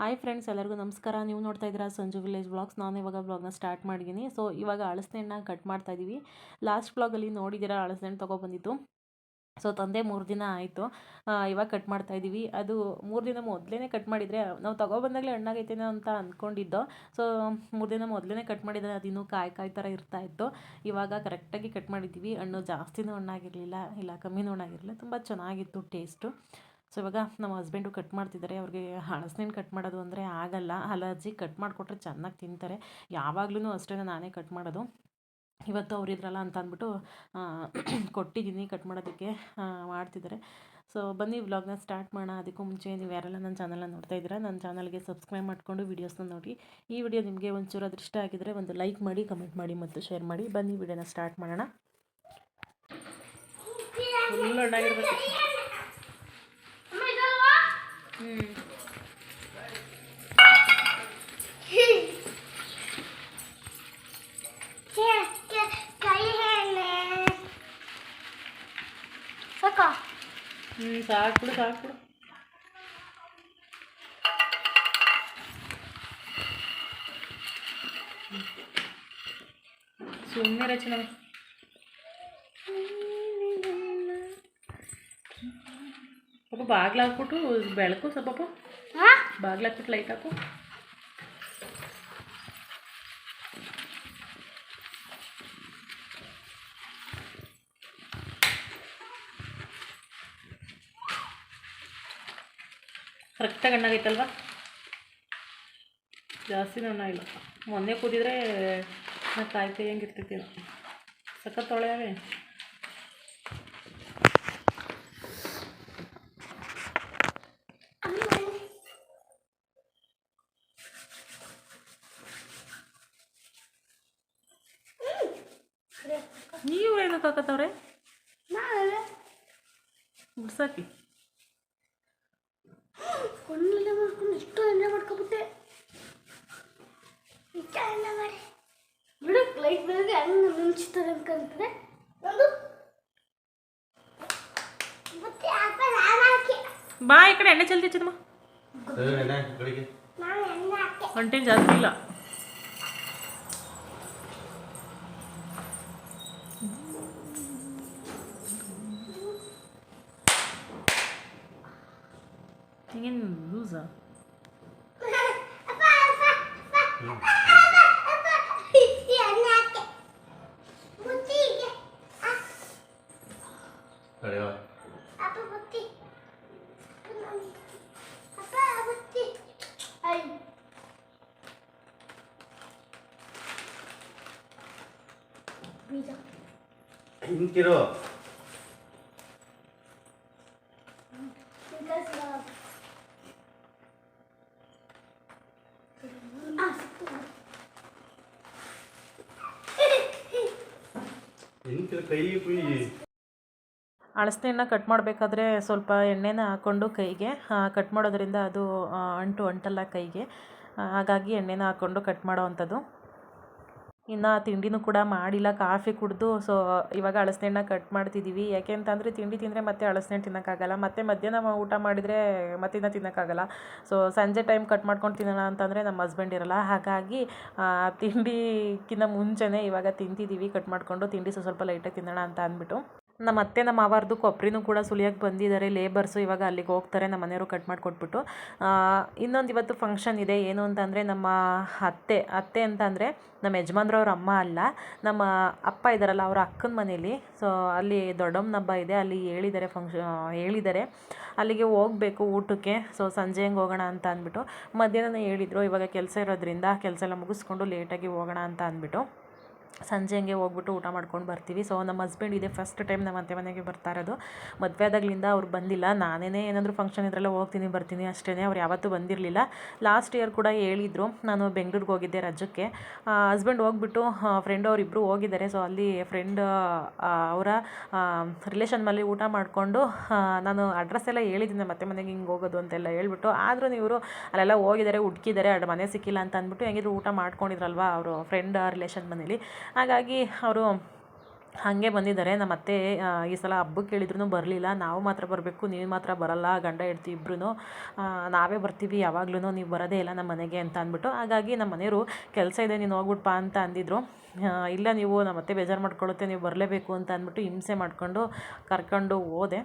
Hi friends ಎಲ್ಲರಿಗೂ ನಮಸ್ಕಾರ. ನೀವು ನೋಡ್ತಾ ಇದ್ದೀರಾ ಸಂಜು ವಿಲೇಜ್ ಬ್ಲಾಗ್ಸ್ ನಾನು ಇವಾಗ ಬ್ಲಾಗ್ನ ಸ್ಟಾರ್ಟ್ ಮಾಡಿದ್ದೀನಿ. ಸೊ ಇವಾಗ ಅಳಸನೆಣ್ಣ ಕಟ್ ಮಾಡ್ತಾ ಇದ್ದೀವಿ ಲಾಸ್ಟ್ ಬ್ಲಾಗಲ್ಲಿ ನೋಡಿದ್ದೀರಾ, ಅಳಸೆಹಣ್ಣು ತೊಗೊಬಂದಿದ್ದು. ಸೊ ತಂದೆ ಮೂರು ದಿನ ಆಯಿತು. ಇವಾಗ ಕಟ್ ಮಾಡ್ತಾ ಇದ್ದೀವಿ ಅದು ಮೂರು ದಿನ ಮೊದಲೇ ಕಟ್ ಮಾಡಿದರೆ, ನಾವು ತೊಗೊಬಂದಾಗಲೇ ಹಣ್ಣಾಗೈತೇನೋ ಅಂತ ಅಂದ್ಕೊಂಡಿದ್ದೋ ಸೊ ಮೂರು ದಿನ ಮೊದಲೇ ಕಟ್ ಮಾಡಿದರೆ ಅದಿನ್ನೂ ಕಾಯಿ ಕಾಯಿ ಥರ ಇರ್ತಾ ಇತ್ತು. ಇವಾಗ ಕರೆಕ್ಟಾಗಿ ಕಟ್ ಮಾಡಿದ್ದೀವಿ. ಹಣ್ಣು ಜಾಸ್ತಿನೂ ಹಣ್ಣಾಗಿರಲಿಲ್ಲ, ಇಲ್ಲ ಕಮ್ಮಿನೂ ಹಣ್ಣಾಗಿರಲಿಲ್ಲ. ತುಂಬ ಚೆನ್ನಾಗಿತ್ತು ಟೇಸ್ಟು ಸೊ ಇವಾಗ ನಮ್ಮ ಹಸ್ಬೆಂಡು ಕಟ್ ಮಾಡ್ತಿದ್ದಾರೆ. ಅವ್ರಿಗೆ ಹಳಸಿನ ಕಟ್ ಮಾಡೋದು ಅಂದರೆ ಆಗಲ್ಲ. ಅಲರ್ಜಿ ಕಟ್ ಮಾಡಿಕೊಟ್ರೆ ಚೆನ್ನಾಗಿ ತಿಂತಾರೆ. ಯಾವಾಗಲೂ ಅಷ್ಟೇ ನಾನೇ ಕಟ್ ಮಾಡೋದು. ಇವತ್ತು ಅವರಿದ್ರಲ್ಲ ಅಂತ ಅಂದ್ಬಿಟ್ಟು ಕೊಟ್ಟಿದ್ದೀನಿ ಕಟ್ ಮಾಡೋದಕ್ಕೆ ಮಾಡ್ತಿದ್ದಾರೆ. ಸೊ ಬನ್ನಿ ವ್ಲಾಗ್ನ ಸ್ಟಾರ್ಟ್ ಮಾಡೋಣ. ಅದಕ್ಕೂ ಮುಂಚೆ ನೀವು ಯಾರೆಲ್ಲ ನನ್ನ ಚಾನಲ್ನ ನೋಡ್ತಾ ಇದ್ದೀರಾ ನನ್ನ ಚಾನಲ್ಗೆ ಸಬ್ಸ್ಕ್ರೈಬ್ ಮಾಡಿಕೊಂಡು ವೀಡಿಯೋಸ್ನ ನೋಡಿ. ಈ ವಿಡಿಯೋ ನಿಮಗೆ ಒಂಚೂರು ಅದೃಷ್ಟ ಆಗಿದ್ರೆ ಒಂದು ಲೈಕ್ ಮಾಡಿ ಕಮೆಂಟ್ ಮಾಡಿ ಮತ್ತು ಶೇರ್ ಮಾಡಿ. ಬನ್ನಿ ವಿಡಿಯೋನ ಸ್ಟಾರ್ಟ್ ಮಾಡೋಣ. ಸಾಕ ಹ್ಞೂ ಸಾಕು ಬಿಡು ಸಾಕು ಬಿಡು ಸುಮ್ಮನೆ ರಚನೆ ಪಾಪ ಹಾಕ್ಬಿಟ್ಟು ಬೆಳಕು ಸ್ವಲ್ಪ ಹಾ ಬಾಗ್ಲು ಹಾಕ್ಬಿಟ್ಟು ಲೈಟ್ ಹಾಕು. ಕರೆಕ್ಟಾಗಿ ಹಣ್ಣಾಗೈತಲ್ವ ಜಾಸ್ತಿ ಇಲ್ಲ. ಮೊನ್ನೆ ಕುದಿದ್ರೆ ನಾ ಕಾಯಿ ಕೈ ಹೆಂಗೆ ಇರ್ತೈತಿ ಸಖತ್ ತೊಳೆಯವೆ ನೀವು ಏನಕ್ಕೆ ಹಾಕತ್ತವ್ರೆ ನಾಳೆ ಬಿಡ್ಸಾಕಿ ಕೊಂಡಲ್ಲೇ ಮಾಡ್ಕೊಂಡು ಇಷ್ಟು ಎಣ್ಣೆ ಮಾಡ್ಕೊಬಿಟ್ಟೆ. ಇಷ್ಟ ಎಲ್ಲ ಮಾಡಿ. ಬಿಡು ಲೈಟ್ ಬೆಳಗ್ಗೆ ಹಂಗೆ ಮಿಂಚ್ತಾರೆ ಅನ್ಕೊಂತಾರೆ ಒಂದು ಬಾ ಈ ಕಡೆ ಎಣ್ಣೆ ಚೆಲ್ತಿ ಚಿನ್ನಮ್ಮ ಬೆಳಿಗ್ಗೆ ಜಾಸ್ತಿ ಎಣ್ಣೆ ಹಾಕಿ ಹೊಂಟೇನು ಜಾಸ್ತಿ ಇಲ್ಲ ಹಿಂಗೇನು ಲೂಸಾ ಅಪ್ಪ ಅಪ್ಪ ಅಪ್ಪ ಅಪ್ಪ ಈ ಎಣ್ಣೆ ಹಾಕಿ ಬುತ್ತಿಗೆ ತಡೆಯೋ ಅಪ್ಪ ಬುತ್ತಿ ಅಪ್ಪ ಬುತ್ತಿ ಐ ಬೀಜ ಹಿಂಗಿರೋ ಅಳಸನೆಯನ್ನು ಕಟ್ ಮಾಡಬೇಕಾದ್ರೆ ಸ್ವಲ್ಪ ಎಣ್ಣೆನ ಹಾಕ್ಕೊಂಡು ಕೈಗೆ ಕಟ್ ಮಾಡೋದ್ರಿಂದ ಅದು ಅಂಟು ಅಂಟಲ್ಲ ಕೈಗೆ. ಹಾಗಾಗಿ ಎಣ್ಣೆನ ಹಾಕ್ಕೊಂಡು ಕಟ್ ಮಾಡೋ ಅಂಥದ್ದು. ಇನ್ನು ತಿಂಡಿನೂ ಕೂಡ ಮಾಡಿಲ್ಲ, ಕಾಫಿ ಕುಡಿದು ಸೊ ಇವಾಗ ಹಣ್ಣು ಕಟ್ ಮಾಡ್ತಿದ್ದೀವಿ ಯಾಕೆ ಅಂತಂದರೆ ತಿಂಡಿ ತಿಂದರೆ ಮತ್ತೆ ಹಣ್ಣು ತಿನ್ನೋಕ್ಕಾಗಲ್ಲ, ಮತ್ತೆ ಮಧ್ಯಾಹ್ನ ಊಟ ಮಾಡಿದರೆ ಮತ್ತಿನ್ನ ತಿನ್ನೋಕ್ಕಾಗಲ್ಲ. ಸೊ ಸಂಜೆ ಟೈಮ್ ಕಟ್ ಮಾಡ್ಕೊಂಡು ತಿನ್ನೋಣ ಅಂತಂದರೆ ನಮ್ಮ ಹಸ್ಬೆಂಡ್ ಇರಲ್ಲ. ಹಾಗಾಗಿ ತಿಂಡಿಕ್ಕಿಂತ ಮುಂಚೆನೇ ಇವಾಗ ತಿಂತಿದ್ದೀವಿ ಕಟ್ ಮಾಡಿಕೊಂಡು ತಿಂಡಿ ಸ್ವಲ್ಪ ಲೈಟಾಗಿ ತಿನ್ನೋಣ ಅಂತ ಅಂದ್ಬಿಟ್ಟು. ನಮ್ಮ ಅತ್ತೆ, ನಮ್ಮ ಮಾವಾರ್ದು ಕೊಬ್ಬರಿನೂ ಕೂಡ ಸುಲಿಯೋಕ್ಕೆ ಬಂದಿದ್ದಾರೆ ಲೇಬರ್ಸು ಇವಾಗ ಅಲ್ಲಿಗೆ ಹೋಗ್ತಾರೆ, ನಮ್ಮ ಮನೆಯವರು ಕಟ್ ಮಾಡಿಕೊಟ್ಬಿಟ್ಟು. ಇನ್ನೊಂದು ಇವತ್ತು ಫಂಕ್ಷನ್ ಇದೆ, ಏನು ಅಂತಂದರೆ ನಮ್ಮ ಅತ್ತೆ ಅತ್ತೆ ಅಂತಂದರೆ ನಮ್ಮ ಯಜಮಾನ್ರವ್ರ ಅಮ್ಮ ಅಲ್ಲ, ನಮ್ಮ ಅಪ್ಪ ಇದ್ದಾರಲ್ಲ ಅವರ ಅಕ್ಕನ ಮನೇಲಿ. ಸೊ ಅಲ್ಲಿ ದೊಡ್ಡಮ್ಮನ ಹಬ್ಬ ಇದೆ, ಅಲ್ಲಿ ಹೇಳಿದ್ದಾರೆ ಫಂಕ್ಷ ಹೇಳಿದ್ದಾರೆ. ಅಲ್ಲಿಗೆ ಹೋಗಬೇಕು ಊಟಕ್ಕೆ ಸೊ ಸಂಜೆ ಹೆಂಗೆ ಹೋಗೋಣ ಅಂತ ಅಂದ್ಬಿಟ್ಟು. ಮಧ್ಯಾಹ್ನ ಹೇಳಿದರು, ಇವಾಗ ಕೆಲಸ ಇರೋದ್ರಿಂದ ಕೆಲಸ ಎಲ್ಲ ಮುಗಿಸ್ಕೊಂಡು ಲೇಟಾಗಿ ಹೋಗೋಣ ಅಂತ ಅಂದ್ಬಿಟ್ಟು. ಸಂಜೆ ಹಂಗೆ ಹೋಗ್ಬಿಟ್ಟು ಊಟ ಮಾಡ್ಕೊಂಡು ಬರ್ತೀವಿ. ಸೊ ನಮ್ಮ ಹಸ್ಬೆಂಡ್ ಇದೆ ಫಸ್ಟ್ ಟೈಮ್ ನಮ್ಮ ಅತ್ತೆ ಮನೆಗೆ ಬರ್ತಾ ಇರೋದು. ಮದುವೆ ಆದಾಗ್ಲಿಂದ ಅವ್ರು ಬಂದಿಲ್ಲ. ನಾನೇ ಏನಾದರೂ ಫಂಕ್ಷನ್ ಇದ್ರೆಲ್ಲ ಹೋಗ್ತೀನಿ, ಬರ್ತೀನಿ ಅಷ್ಟೇ ಅವ್ರು ಯಾವತ್ತೂ ಬಂದಿರಲಿಲ್ಲ. ಲಾಸ್ಟ್ ಇಯರ್ ಕೂಡ ಹೇಳಿದ್ರು, ನಾನು ಬೆಂಗ್ಳೂರಿಗೆ ಹೋಗಿದ್ದೆ ರಜಕ್ಕೆ. ಹಸ್ಬೆಂಡ್ ಹೋಗ್ಬಿಟ್ಟು ಫ್ರೆಂಡ್ ಅವರಿಬ್ಬರು ಹೋಗಿದ್ದಾರೆ. ಸೊ ಅಲ್ಲಿ ಫ್ರೆಂಡ್ ಅವರ ರಿಲೇಷನ್ ಮೇಲೆ ಊಟ ಮಾಡಿಕೊಂಡು ನಾನು ಅಡ್ರೆಸ್ ಎಲ್ಲ ಹೇಳಿದ್ದೀನಿ. ನಮ್ಮ ಅತ್ತೆ ಮನೆಗೆ ಹಿಂಗೆ ಹೋಗೋದು ಅಂತೆಲ್ಲ ಹೇಳ್ಬಿಟ್ಟು, ಆದರೂ ಇವರು ಅಲ್ಲೆಲ್ಲ ಹೋಗಿದ್ದಾರೆ, ಹುಡ್ಕಿದ್ದಾರೆ. ಅಡ್ ಮನೆ ಸಿಕ್ಕಿಲ್ಲ ಅಂತ ಅಂದ್ಬಿಟ್ಟು ಹೆಂಗಿದ್ರು ಊಟ ಮಾಡ್ಕೊಂಡಿದ್ರಲ್ವ ಅವರು ಫ್ರೆಂಡ್ ರಿಲೇಷನ್ ಮನೇಲಿ. ಹಾಗಾಗಿ ಅವರು ಹಾಗೆ ಬಂದಿದ್ದಾರೆ. ನಮ್ಮ ಅತ್ತೆ ಈ ಸಲ ಹಬ್ಬಕ್ಕೆ ಹೇಳಿದ್ರು ಬರಲಿಲ್ಲ. ನಾವು ಮಾತ್ರ ಬರಬೇಕು, ನೀವು ಮಾತ್ರ ಬರಲ್ಲ, ಗಂಡ, ಹೆಂಡ್ತಿ ಇಬ್ಬರೂ ನಾವೇ ಬರ್ತೀವಿ ಯಾವಾಗ್ಲೂ ನೀವು ಬರೋದೇ ಇಲ್ಲ ನಮ್ಮ ಮನೆಗೆ ಅಂತ ಅಂದ್ಬಿಟ್ಟು. ಹಾಗಾಗಿ ನಮ್ಮ ಮನೆಯವರು, ಕೆಲಸ ಇದೆ, ನೀನು ಹೋಗ್ಬಿಟ್ಪಾ ಅಂತ ಅಂದಿದ್ರು. ಇಲ್ಲ, ನೀವು ನಮ್ಮ ಅತ್ತೆ ಬೇಜಾರು ಮಾಡ್ಕೊಳ್ಳುತ್ತೆ ನೀವು ಬರಲೇಬೇಕು ಅಂತ ಅಂದ್ಬಿಟ್ಟು ಹಿಂಸೆ ಮಾಡಿಕೊಂಡು ಕರ್ಕೊಂಡು ಹೋದೆ.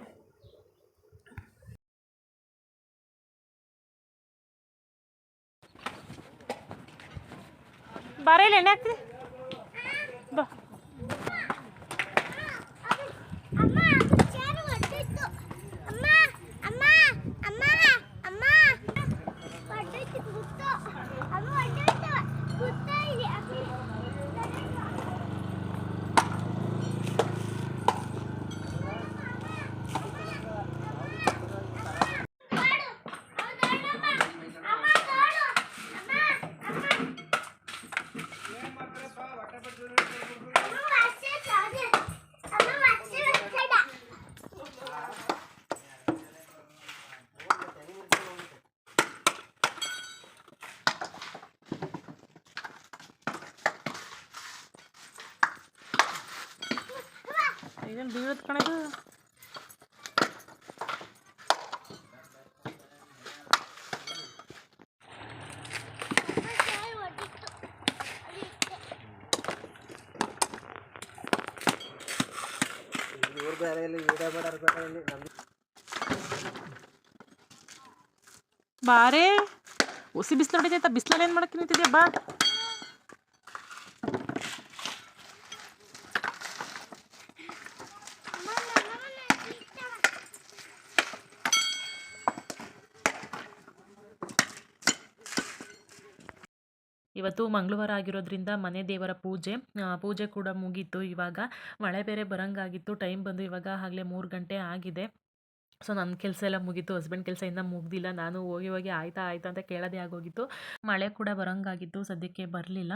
ಬಾರ ಇಲ್ಲ ಎಣ್ಣೆ ಹಾಕ್ತೀನಿ. ಬಾ ಅಮ್ಮ ಚಾರು ಹೊಟ್ಟಿತ್ತು ಅಮ್ಮ ಅಮ್ಮ ಅಮ್ಮ ಅಮ್ಮ ಹೊಟ್ಟಿತ್ತು ಕುತ್ತು ಅಮ್ಮ ಹೊಟ್ಟಿತ್ತು ಕುತ್ತ ಇಲ್ಲಿ ಇದೇನು ಬೀಳತ್ ಕಣದು ಬಾರೇ ಉಸಿ ಬಿಸಿಲು ಹೊಡಿತೈತ ಬಿಸಿಲಲ್ಲಿ ಏನು ಮಾಡಕ್ಕೆ ನಿಂತಿದೆ ಬಾ. ಇವತ್ತು ಮಂಗಳವಾರ ಆಗಿರೋದ್ರಿಂದ ಮನೆ ದೇವರ ಪೂಜೆ ಪೂಜೆ ಕೂಡ ಮುಗೀತು. ಇವಾಗ ಮಳೆ ಬೇರೆ ಬರಂಗಾಗಿತ್ತು. ಟೈಮ್ ಬಂದು ಇವಾಗ ಆಗಲೇ ಮೂರು ಗಂಟೆ ಆಗಿದೆ. ಸೊ ನನ್ನ ಕೆಲಸ ಎಲ್ಲ ಮುಗೀತು. ಹಸ್ಬೆಂಡ್ ಕೆಲಸ ಇನ್ನೂ ಮುಗ್ದಿಲ್ಲ. ನಾನು ಹೋಗಿ ಹೋಗಿ ಆಯ್ತಾ ಆಯ್ತಾ ಅಂತ ಕೇಳೋದೇ ಆಗೋಗಿತ್ತು. ಮಳೆ ಕೂಡ ಬರೋಂಗಾಗಿತ್ತು. ಸದ್ಯಕ್ಕೆ ಬರಲಿಲ್ಲ.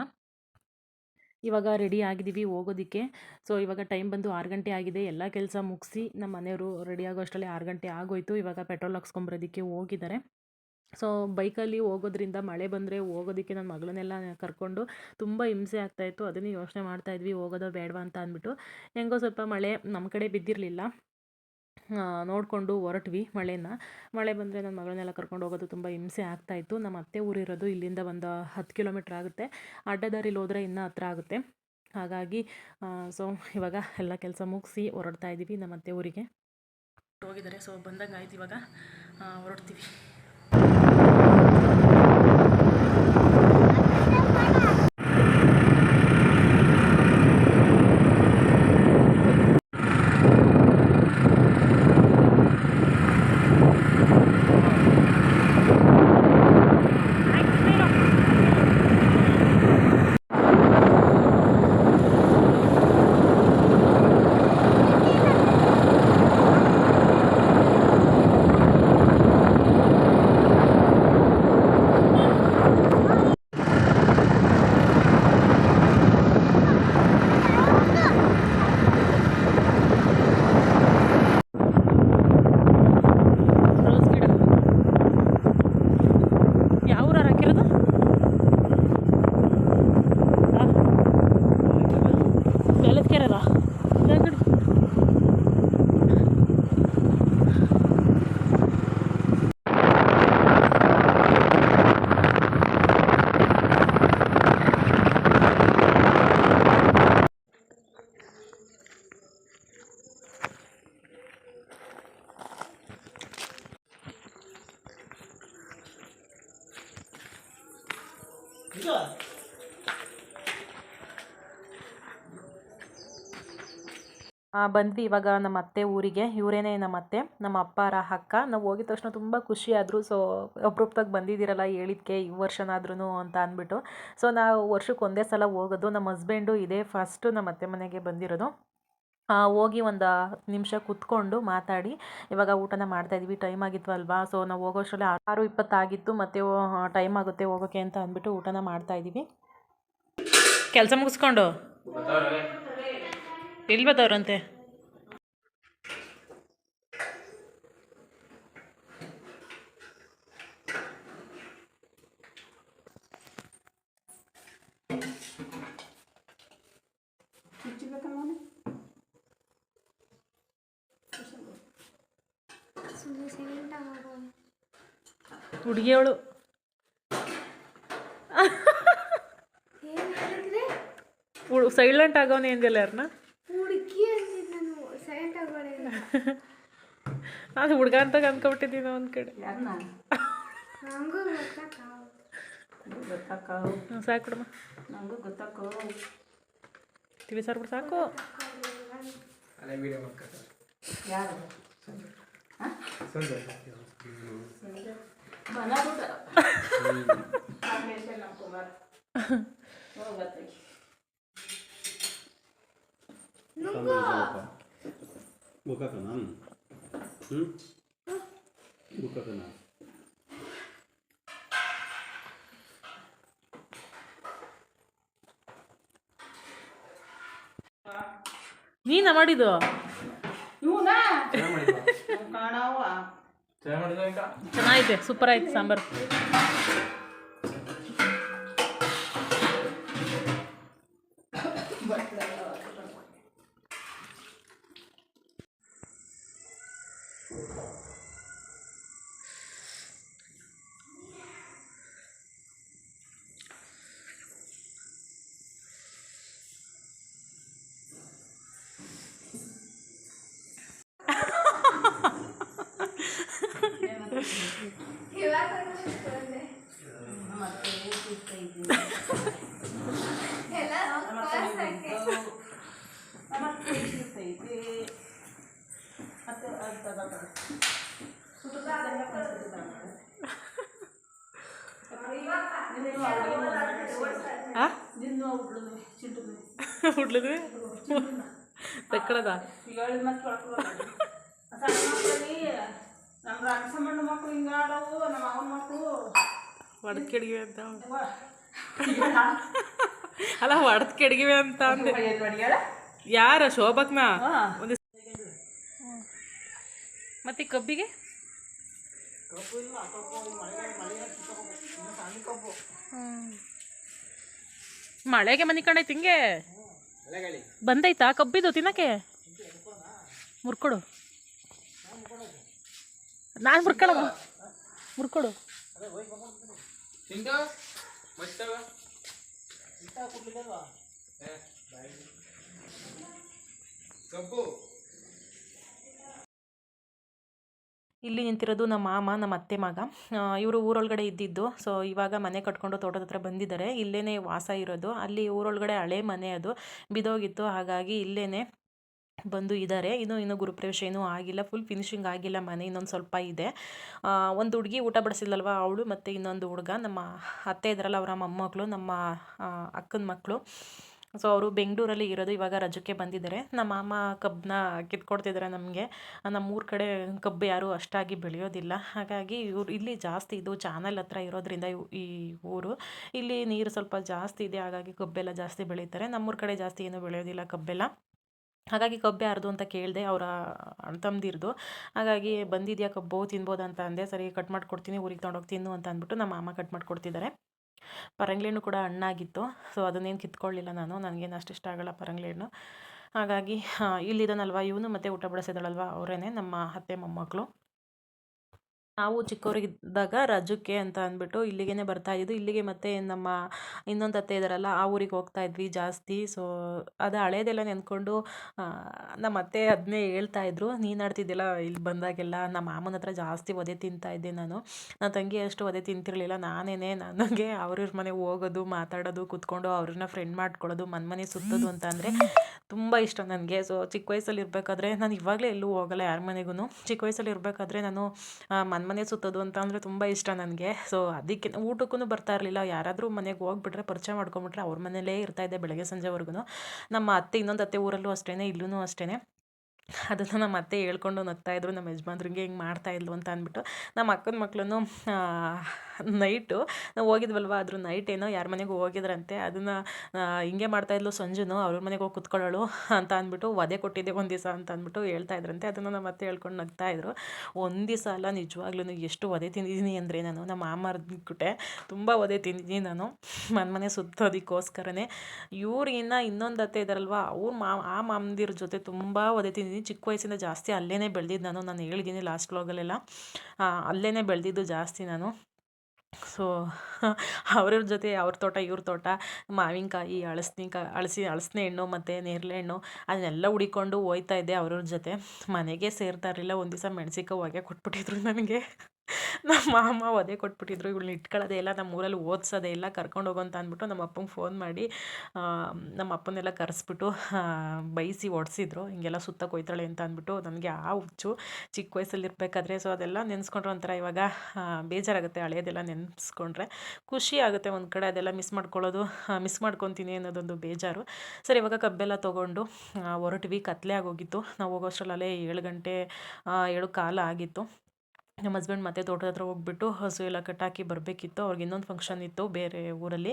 ಇವಾಗ ರೆಡಿ ಆಗಿದ್ದೀವಿ ಹೋಗೋದಕ್ಕೆ. ಸೊ, ಇವಾಗ ಟೈಮ್ ಬಂದು ಆರು ಗಂಟೆ ಆಗಿದೆ. ಎಲ್ಲ ಕೆಲಸ ಮುಗಿಸಿ ನಮ್ಮ ಮನೆಯವರು ರೆಡಿ ಆಗೋ ಅಷ್ಟರಲ್ಲಿ ಆರು ಗಂಟೆ ಆಗೋಯ್ತು. ಇವಾಗ ಪೆಟ್ರೋಲ್ ಹಾಕ್ಸ್ಕೊಂಬರೋದಕ್ಕೆ ಹೋಗಿದ್ದಾರೆ. ಸೊ ಬೈಕಲ್ಲಿ ಹೋಗೋದ್ರಿಂದ ಮಳೆ ಬಂದರೆ ಹೋಗೋದಕ್ಕೆ ನನ್ನ ಮಗಳನ್ನೆಲ್ಲ ಕರ್ಕೊಂಡು ತುಂಬ ಹಿಂಸೆ ಆಗ್ತಾಯಿತ್ತು ಅದನ್ನೇ ಯೋಚನೆ ಮಾಡ್ತಾಯಿದ್ವಿ ಹೋಗೋದೋ ಬೇಡವಾ ಅಂತ ಅಂದ್ಬಿಟ್ಟು. ಹೆಂಗೋ ಸ್ವಲ್ಪ ಮಳೆ ನಮ್ಮ ಕಡೆ ಬಿದ್ದಿರಲಿಲ್ಲ. ನೋಡಿಕೊಂಡು ಹೊರಟ್ವಿ ಮಳೆನ. ಮಳೆ ಬಂದರೆ ನನ್ನ ಮಗಳನ್ನೆಲ್ಲ ಕರ್ಕೊಂಡು ಹೋಗೋದು ತುಂಬ ಹಿಂಸೆ ಆಗ್ತಾಯಿತ್ತು ನಮ್ಮ ಅತ್ತೆ ಊರಿರೋದು ಇಲ್ಲಿಂದ ಒಂದು ಹತ್ತು ಕಿಲೋಮೀಟ್ರ್ ಆಗುತ್ತೆ. ಅಡ್ಡದಾರಿಲಿ ಹೋದರೆ ಇನ್ನೂ ಹತ್ರ ಆಗುತ್ತೆ. ಹಾಗಾಗಿ ಸೊ ಇವಾಗ ಎಲ್ಲ ಕೆಲಸ ಮುಗಿಸಿ ಹೊರಡ್ತಾ ಇದ್ದೀವಿ ನಮ್ಮ ಅತ್ತೆ ಊರಿಗೆ. ಹೋಗಿದ್ದಾರೆ. ಸೊ ಬಂದಂಗೆ ಆಯ್ತು ಇವಾಗ ಹೊರಡ್ತೀವಿ. ಬಂದ್ವಿ ಇವಾಗ ನಮ್ಮ ಅತ್ತೆ ಊರಿಗೆ. ಇವರೇನೇ ನಮ್ಮ ಅತ್ತೆ, ನಮ್ಮ ಅಪ್ಪಾರ ಅಕ್ಕ. ನಾವು ಹೋಗಿದ ತಕ್ಷಣ ತುಂಬ ಖುಷಿ ಆದರು. ಸೊ ಅಪರೂಪದಾಗ ಬಂದಿದ್ದೀರಲ್ಲ, ಹೇಳಿದ್ಕೆ ಈ ವರ್ಷನಾದ್ರೂ ಅಂತ ಅಂದ್ಬಿಟ್ಟು. ಸೊ ನಾವು ವರ್ಷಕ್ಕೆ ಒಂದೇ ಸಲ ಹೋಗೋದು. ನಮ್ಮ ಹಸ್ಬೆಂಡು ಇದೇ ಫಸ್ಟು ನಮ್ಮ ಅತ್ತೆ ಮನೆಗೆ ಬಂದಿರೋದು. ಹೋಗಿ ಒಂದು ನಿಮಿಷ ಕುತ್ಕೊಂಡು ಮಾತಾಡಿ. ಇವಾಗ ಊಟನ ಮಾಡ್ತಾಯಿದ್ವಿ ಟೈಮ್ ಆಗಿತ್ತು ಅಲ್ವಾ? ಸೊ ನಾವು ಹೋಗೋಷ್ಟರಲ್ಲಿ ಆರು ಇಪ್ಪತ್ತಾಗಿತ್ತು ಮತ್ತೆ ಟೈಮ್ ಆಗುತ್ತೆ ಹೋಗೋಕ್ಕೆ ಅಂತ ಅಂದ್ಬಿಟ್ಟು ಊಟನ ಮಾಡ್ತಾಯಿದ್ದೀವಿ ಕೆಲಸ ಮುಗಿಸ್ಕೊಂಡು? ಬತ್ತವ್ರಂತೆ ಹುಡುಗಿಯವಳು. ಸೈಲೆಂಟ್ ಆಗೋನೆ ಅಂದಿಲ್ಲ ಯಾರನ್ನ ಹುಡುಗಿ ಅಂದಿದ್ದು ನಾನು ಸೈಲೆಂಟ್ ಆಗೋಣ ನಾನು ಹುಡುಗ ಅಂತ ಅಂದ್ಕೊಬಿಟ್ಟಿದ್ದೀನಿ ಒಂದು ಕಡೆ. ಸಾಕು ಬಿಡಮ್ಮ. ನಂಗೂ ಗೊತ್ತಾಕೋ ಸಾಕು ಯಾರು ಮನ ಬಿಟ್ಟ ನಮ್ಮ ಕುಮಾರ್ ಹೋಗತ್ತೆ ಮುಖಕನ ಹ್ಞೂ ಮುಖಕನ ನೀನ ಮಾಡಿದ್ದು? ಇವನಾ? ಚೆನ್ನಾಗೈತೆ ಸೂಪರ್ ಆಯ್ತು ಸಾಂಬಾರು. ಹುಡ್ಲಿದ್ವಿ ತೆಕ್ಕಳದ ಈಗ ಹೇಳಿದ ಮತ್ತೆ ಕಳ್ಕೊಬಾರ್ದು ಸಣ್ಣ ಮಕ್ಕಳಿಗೆ ನಮ್ಮ ರಾಕ್ಷಸಮ್ಮನ ಮಕ್ಕಳು ಹಿಂಗೆ ಆಡವು ನಮ್ಮ ಅವನ ಮಕ್ಕಳು ಒಡದ್ ಕೆಡಗಿವೆ ಅಂತ ಅಲ್ಲ ಒಡದ್ ಕೆಡ್ಗಿವೆ ಅಂತ ಅಂದೆ. ಯಾರ? ಶೋಭಕ್ನ? ಒಂದು ಮತ್ತೆ ಕಬ್ಬಿಗೆ. ಮಳೆಗೆ ಮನಿ ಕಂಡೈತಿ ಹಿಂಗೆ ಬಂದೈತಾ ಕಬ್ಬಿದು ತಿನ್ನಕ್ಕೆ? ಮುರ್ಕೊಡು. ನಾನು ಮುರ್ಕೊಳವ ಮುರ್ಕೊಡು. ಇಲ್ಲಿ ನಿಂತಿರೋದು ನಮ್ಮ ಮಾಮ ನಮ್ಮ ಅತ್ತೆ ಮಗ. ಇವರು ಊರೊಳಗಡೆ ಇದ್ದಿದ್ದು. ಸೊ ಇವಾಗ ಮನೆ ಕಟ್ಕೊಂಡು ತೋಟದ ಹತ್ರ ಬಂದಿದ್ದಾರೆ. ಇಲ್ಲೇ ವಾಸ ಇರೋದು. ಅಲ್ಲಿ ಊರೊಳಗಡೆ ಹಳೆ ಮನೆ ಅದು. ಬಿದೋಗಿತ್ತು. ಹಾಗಾಗಿ ಇಲ್ಲೇ ಬಂದು ಇದ್ದಾರೆ ಇನ್ನು ಇನ್ನು ಗುರುಪ್ರವೇಶ ಏನೂ ಆಗಿಲ್ಲ. ಫುಲ್ ಫಿನಿಶಿಂಗ್ ಆಗಿಲ್ಲ ಮನೆ, ಇನ್ನೊಂದು ಸ್ವಲ್ಪ ಇದೆ. ಒಂದು ಹುಡುಗಿ ಊಟ ಬಡಿಸಿಲ್ಲಲ್ವ ಅವಳು ಮತ್ತು ಇನ್ನೊಂದು ಹುಡುಗ. ನಮ್ಮ ಅತ್ತೆ ಇದ್ರಲ್ಲ, ಅವರ ಮೊಮ್ಮಕ್ಕಳು ನಮ್ಮ ಅಕ್ಕನ ಮಕ್ಕಳು ಸೊ ಅವರು ಬೆಂಗಳೂರಲ್ಲಿ ಇರೋದು ಇವಾಗ ರಜಕ್ಕೆ ಬಂದಿದ್ದಾರೆ. ನಮ್ಮ ಮಾಮ ಕಬ್ಬನ್ನ ಕಿತ್ಕೊಡ್ತಿದ್ದಾರೆ ನಮಗೆ. ನಮ್ಮೂರ ಕಡೆ ಕಬ್ಬು ಯಾರೂ ಅಷ್ಟಾಗಿ ಬೆಳೆಯೋದಿಲ್ಲ. ಹಾಗಾಗಿ ಇವ್ರು ಇಲ್ಲಿ ಜಾಸ್ತಿ ಇದು ಚಾನಲ್ ಹತ್ರ ಇರೋದ್ರಿಂದ ಈ ಊರು. ಇಲ್ಲಿ ನೀರು ಸ್ವಲ್ಪ ಜಾಸ್ತಿ ಇದೆ. ಹಾಗಾಗಿ ಕಬ್ಬೆಲ್ಲ ಜಾಸ್ತಿ ಬೆಳೀತಾರೆ. ನಮ್ಮೂರ ಕಡೆ ಜಾಸ್ತಿ ಏನೂ ಬೆಳೆಯೋದಿಲ್ಲ ಕಬ್ಬೆಲ್ಲ. ಹಾಗಾಗಿ ಕಬ್ಬು ಯಾರ್ದು ಅಂತ ಕೇಳಿದೆ ಅವರ ಅಣ್ತಮ್ದಿರ್ದು ಹಾಗಾಗಿ ಬಂದಿದ್ಯಾ ಕಬ್ಬು, ತಿನ್ಬೋದು ಅಂತ ಅಂದೆ. ಸರಿ ಕಟ್ ಮಾಡಿಕೊಡ್ತೀನಿ, ಊರಿಗೆ ತೊಗೊಂಡೋಗಿ ತಿನ್ನು ಅಂತ ಅಂದ್ಬಿಟ್ಟು ನಮ್ಮ ಮಾಮ ಕಟ್ ಮಾಡಿಕೊಡ್ತಿದ್ದಾರೆ ಪರಂಗಿ ಹಣ್ಣು ಕೂಡ ಹಣ್ಣಾಗಿತ್ತು. ಸೊ ಅದನ್ನೇನು ಕಿತ್ಕೊಳ್ಳಿಲ್ಲ ನಾನು. ನನಗೇನು ಅಷ್ಟು ಇಷ್ಟ ಆಗಲ್ಲ ಪರಂಗಿ ಹಣ್ಣು ಹಾಗಾಗಿ ಇಲ್ಲಿದ್ದಾನಲ್ವ ಇವನು ಮತ್ತು ಊಟ ಬಡಿಸಿದಳಲ್ವ ಅವರೇನೆ, ನಮ್ಮ ಅತ್ತೆ ಮೊಮ್ಮಕ್ಕಳು ನಾವು ಚಿಕ್ಕವರಿದ್ದಾಗ ರಜಕ್ಕೆ ಅಂತ ಅಂದ್ಬಿಟ್ಟು ಇಲ್ಲಿಗೇ ಬರ್ತಾ ಇದ್ದು ಇಲ್ಲಿಗೆ ಮತ್ತೆ ನಮ್ಮ ಇನ್ನೊಂದು ಅತ್ತೆ ಇದ್ದಾರಲ್ಲ ಆ ಊರಿಗೆ ಹೋಗ್ತಾ ಇದ್ವಿ ಜಾಸ್ತಿ. ಸೊ ಅದು ಹಳೇದೆಲ್ಲ ನೆನ್ಕೊಂಡು ನಮ್ಮ ಅತ್ತೆ ಅದನ್ನೇ ಹೇಳ್ತಾ ಇದ್ರು. ನೀನು ಆಡ್ತಿದ್ದಿಲ್ಲ ಇಲ್ಲಿ ಬಂದಾಗೆಲ್ಲ ನಮ್ಮ ಮಾಮನ ಹತ್ರ ಜಾಸ್ತಿ ಒದೆ ತಿಂತಾ ಇದ್ದೆ ನಾನು. ನನ್ನ ತಂಗಿ ಅಷ್ಟು ಒದೆ ತಿಂತಿರಲಿಲ್ಲ. ನಾನೇನೆ ನನಗೆ ಅವ್ರಿವ್ರ ಮನೆ ಹೋಗೋದು, ಮಾತಾಡೋದು, ಕೂತ್ಕೊಂಡು ಅವ್ರನ್ನ ಫ್ರೆಂಡ್ ಮಾಡ್ಕೊಳ್ಳೋದು, ಮನೆ ಮನೆ ಸುತ್ತೋದು ಅಂತ ಅಂದರೆ ತುಂಬ ಇಷ್ಟ ನನಗೆ. ಸೊ ಚಿಕ್ಕ ವಯಸ್ಸಲ್ಲಿ ಇರಬೇಕಾದ್ರೆ, ನಾನು ಇವಾಗಲೇ ಎಲ್ಲೂ ಹೋಗಲ್ಲ ಯಾರ ಮನೆಗೂ ಚಿಕ್ಕ ವಯಸ್ಸಲ್ಲಿ ಇರಬೇಕಾದ್ರೆ ನಾನು ಮನೆ ಮನೆ ಸುತ್ತೋದು ಅಂತ ಅಂದರೆ ತುಂಬ ಇಷ್ಟ ನನಗೆ. ಸೊ ಅದಕ್ಕೆ ಊಟಕ್ಕೂ ಬರ್ತಾ ಇರಲಿಲ್ಲ. ಯಾರಾದರೂ ಮನೆಗೆ ಹೋಗ್ಬಿಟ್ರೆ ಪರಿಚಯ ಮಾಡ್ಕೊಂಬಿಟ್ರೆ ಅವ್ರ ಮನೇಲೇ ಇರ್ತಾಯಿದ್ದೆ ಬೆಳಗ್ಗೆ ಸಂಜೆವರೆಗೂ ನಮ್ಮ ಅತ್ತೆ ಇನ್ನೊಂದು ಅತ್ತೆ ಊರಲ್ಲೂ ಅಷ್ಟೇ ಇಲ್ಲೂ ಅಷ್ಟೇ ಅದನ್ನು ನಮ್ಮ ಅತ್ತೆ ಹೇಳ್ಕೊಂಡು ನಗ್ತಾಯಿದ್ರು ನಮ್ಮ ಯಜಮಾನ್ರಿಗೆ ಹಿಂಗೆ ಮಾಡ್ತಾಯಿದ್ಲು ಅಂತ ಅಂದ್ಬಿಟ್ಟು. ನಮ್ಮ ಅಕ್ಕನ ಮಕ್ಳು ನೈಟು. ನಾವು ಹೋಗಿದ್ವಲ್ವ? ಅದ್ರ ನೈಟ್ ಏನೋ ಯಾರ ಮನೆಗೂ ಹೋಗಿದ್ರಂತೆ. ಅದನ್ನು ಹಿಂಗೆ ಮಾಡ್ತಾಯಿದ್ಲು ಸಂಜುನು. ಅವ್ರ ಮನೆಗೆ ಹೋಗಿ ಕುತ್ಕೊಳ್ಳೋಳು ಅಂತ ಅಂದ್ಬಿಟ್ಟು ವಧೆ ಕೊಟ್ಟಿದ್ದೆ ಒಂದು ದಿವಸ ಅಂತ ಅಂದ್ಬಿಟ್ಟು ಹೇಳ್ತಾ ಇದ್ರಂತೆ. ಅದನ್ನು ನಮ್ಮ ಮತ್ತೆ ಹೇಳ್ಕೊಂಡು ನಗ್ತಾಯಿದ್ರು ಒಂದು ದಿವಸ ಅಲ್ಲ ನಿಜವಾಗ್ಲೂ ಎಷ್ಟು ಒದೆ ತಿಂದಿದ್ದೀನಿ ಅಂದರೆ ನಾನು. ನಮ್ಮ ಮಾಮರ್ದ್ಬಿಟ್ಟೆ ತುಂಬ ಒದೆ ತಿಂದಿದ್ದೀನಿ ನಾನು. ಮನೆ ಮನೆ ಸುತ್ತೋದಕ್ಕೋಸ್ಕರನೇ. ಇವ್ರಿಗಿನ್ನ ಇನ್ನೊಂದು ಅತ್ತೆ ಇದ್ದಾರಲ್ವ ಅವ್ರ ಮಾ, ಆ ಮಾಮದಿರ ಜೊತೆ ತುಂಬ ಒದೆ ತಿಂದಿದ್ದೀನಿ ಚಿಕ್ಕ ವಯಸ್ಸಿಂದ ಜಾಸ್ತಿ ಅಲ್ಲೇ ಬೆಳೆದಿದ್ದು ನಾನು. ನಾನು ಹೇಳಿದ್ದೀನಿ ಲಾಸ್ಟ್ ವ್ಲಾಗಲ್ಲೆಲ್ಲ ಅಲ್ಲೇ ಬೆಳೆದಿದ್ದು ಜಾಸ್ತಿ ನಾನು. ಸೊ ಅವ್ರವ್ರ ಜೊತೆ ಅವ್ರ ತೋಟ, ಇವ್ರ ತೋಟ, ಮಾವಿನಕಾಯಿ, ಅಳಸ್ನಿಕಾಯಿ, ಅಳಸಿ, ಅಳಸಿನ ಹಣ್ಣು ಮತ್ತು ನೇರಳೆ ಹಣ್ಣು ಅದನ್ನೆಲ್ಲ ಹುಡಿಕೊಂಡು ಹೋಯ್ತಾ ಇದ್ದೆ ಅವ್ರವ್ರ ಜೊತೆ. ಮನೆಗೆ ಸೇರ್ತಾ ಇರಲಿಲ್ಲ, ಒಂದು ದಿವಸ ಮೆಣ್ಸಿನ್ಕಾಯಿ ಹೊಗೆ ಕೊಟ್ಬಿಟ್ಟಿದ್ರು ನನಗೆ. ನಮ್ಮ ಮಾಮ ಒದೆ ಕೊಟ್ಬಿಟ್ಟಿದ್ರು, ಇವಳನ್ನ ಇಟ್ಕೊಳ್ಳೋದೇ ಇಲ್ಲ, ನಮ್ಮ ಊರಲ್ಲಿ ಓದಿಸೋದೇ ಇಲ್ಲ, ಕರ್ಕೊಂಡು ಹೋಗೋ ಅಂತ ಅಂದ್ಬಿಟ್ಟು ನಮ್ಮ ಅಪ್ಪಂಗೆ ಫೋನ್ ಮಾಡಿ ನಮ್ಮ ಅಪ್ಪನ್ನೆಲ್ಲ ಕರೆಸ್ಬಿಟ್ಟು ಬೈಸಿ ಓಡಿಸಿದ್ರು, ಹಿಂಗೆಲ್ಲ ಸುತ್ತ ಕೊಯ್ತಾಳೆ ಅಂತ ಅಂದ್ಬಿಟ್ಟು, ನನಗೆ ಆ ಹುಚ್ಚು, ಚಿಕ್ಕ ವಯಸ್ಸಲ್ಲಿ ಇರಬೇಕಾದ್ರೆ ಸೊ ಅದೆಲ್ಲ ನೆನೆಸ್ಕೊಂಡ್ರೆ ಒಂಥರ ಇವಾಗ ಬೇಜಾರಾಗುತ್ತೆ ಹಳೆಯದೆಲ್ಲ ನೆನೆಸ್ಕೊಂಡ್ರೆ, ಖುಷಿ ಆಗುತ್ತೆ ಒಂದು ಕಡೆ, ಅದೆಲ್ಲ ಮಿಸ್ ಮಾಡ್ಕೊಳ್ಳೋದು ಮಿಸ್ ಮಾಡ್ಕೊತೀನಿ ಅನ್ನೋದೊಂದು ಬೇಜಾರು. ಸರಿ, ಇವಾಗ ಕಬ್ಬೆಲ್ಲ ತೊಗೊಂಡು ಹೊರಟ್ವಿ, ಕತ್ಲೆ ಆಗೋಗಿತ್ತು, ನಾವು ಹೋಗೋಷ್ಟರಲ್ಲೇ ಏಳು ಗಂಟೆ ಏಳು ಕಾಲ ಆಗಿತ್ತು. ನಮ್ಮ ಹಸ್ಬೆಂಡ್ ಮತ್ತೆ ತೋಟದ ಹತ್ರ ಹೋಗ್ಬಿಟ್ಟು ಹಸು ಎಲ್ಲ ಕಟ್ಟಾಕಿ ಬರಬೇಕಿತ್ತು. ಅವ್ರಿಗೆ ಇನ್ನೊಂದು ಫಂಕ್ಷನ್ ಇತ್ತು ಬೇರೆ ಊರಲ್ಲಿ.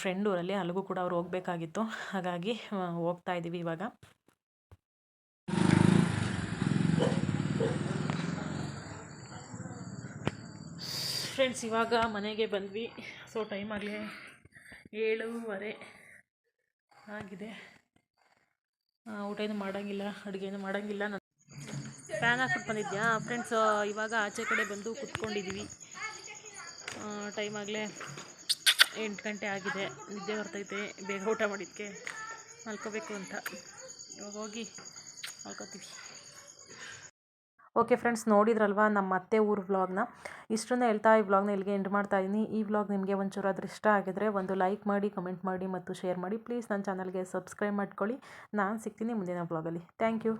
ಫ್ರೆಂಡ್ ಊರಲ್ಲಿ, ಅಲ್ಲಿಗೂ ಕೂಡ ಅವ್ರು ಹೋಗಬೇಕಾಗಿತ್ತು. ಹಾಗಾಗಿ ಹೋಗ್ತಾ ಇದ್ದೀವಿ ಇವಾಗ. ಫ್ರೆಂಡ್ಸ್ ಇವಾಗ ಮನೆಗೆ ಬಂದ್ವಿ. ಸೊ ಟೈಮ್ ಆಗಲೇ ಏಳುವರೆ ಆಗಿದೆ. ಊಟ ಏನು ಮಾಡೋಂಗಿಲ್ಲ, ಅಡುಗೆ ಏನು ಮಾಡೋಂಗಿಲ್ಲ. ನಾನು ಫ್ಯಾನ್ ಹಾಕ್ಬಿಟ್ಟು ಬಂದಿದ್ಯಾ? ಫ್ರೆಂಡ್ಸ್ ಇವಾಗ ಆಚೆ ಕಡೆ ಬಂದು ಕುತ್ಕೊಂಡಿದ್ದೀವಿ ಟೈಮ್ ಆಗಲೇ ಎಂಟು ಗಂಟೆ ಆಗಿದೆ. ನಿದ್ದೆ ಬರ್ತೈತೆ. ಬೇಗ ಊಟ ಮಾಡಿದ್ದಕ್ಕೆ ಮಲ್ಕೋಬೇಕು ಅಂತ. ಇವಾಗ ಹೋಗಿ ಮಲ್ಕೋತೀವಿ. ಓಕೆ ಫ್ರೆಂಡ್ಸ್ ನೋಡಿದ್ರಲ್ವಾ ನಮ್ಮ ಅತ್ತೆ ಊರು ವ್ಲಾಗ್ನ ಇಷ್ಟನ್ನ ಹೇಳ್ತಾ ಈ ವ್ಲಾಗ್ನ ಇಲ್ಲಿಗೆ ಎಂಡ್ ಮಾಡ್ತಾ ಇದ್ದೀನಿ ಈ ವ್ಲಾಗ್ ನಿಮಗೆ ಒಂಚೂರು ಅದ್ರ ಇಷ್ಟ ಆಗಿದ್ರೆ ಒಂದು ಲೈಕ್ ಮಾಡಿ ಕಮೆಂಟ್ ಮಾಡಿ ಮತ್ತು ಶೇರ್ ಮಾಡಿ. ಪ್ಲೀಸ್ ನನ್ನ ಚಾನಲ್ಗೆ ಸಬ್ಸ್ಕ್ರೈಬ್ ಮಾಡ್ಕೊಳ್ಳಿ. ನಾನು ಸಿಗ್ತೀನಿ ಮುಂದಿನ ವ್ಲಾಗಲ್ಲಿ ಥ್ಯಾಂಕ್ ಯು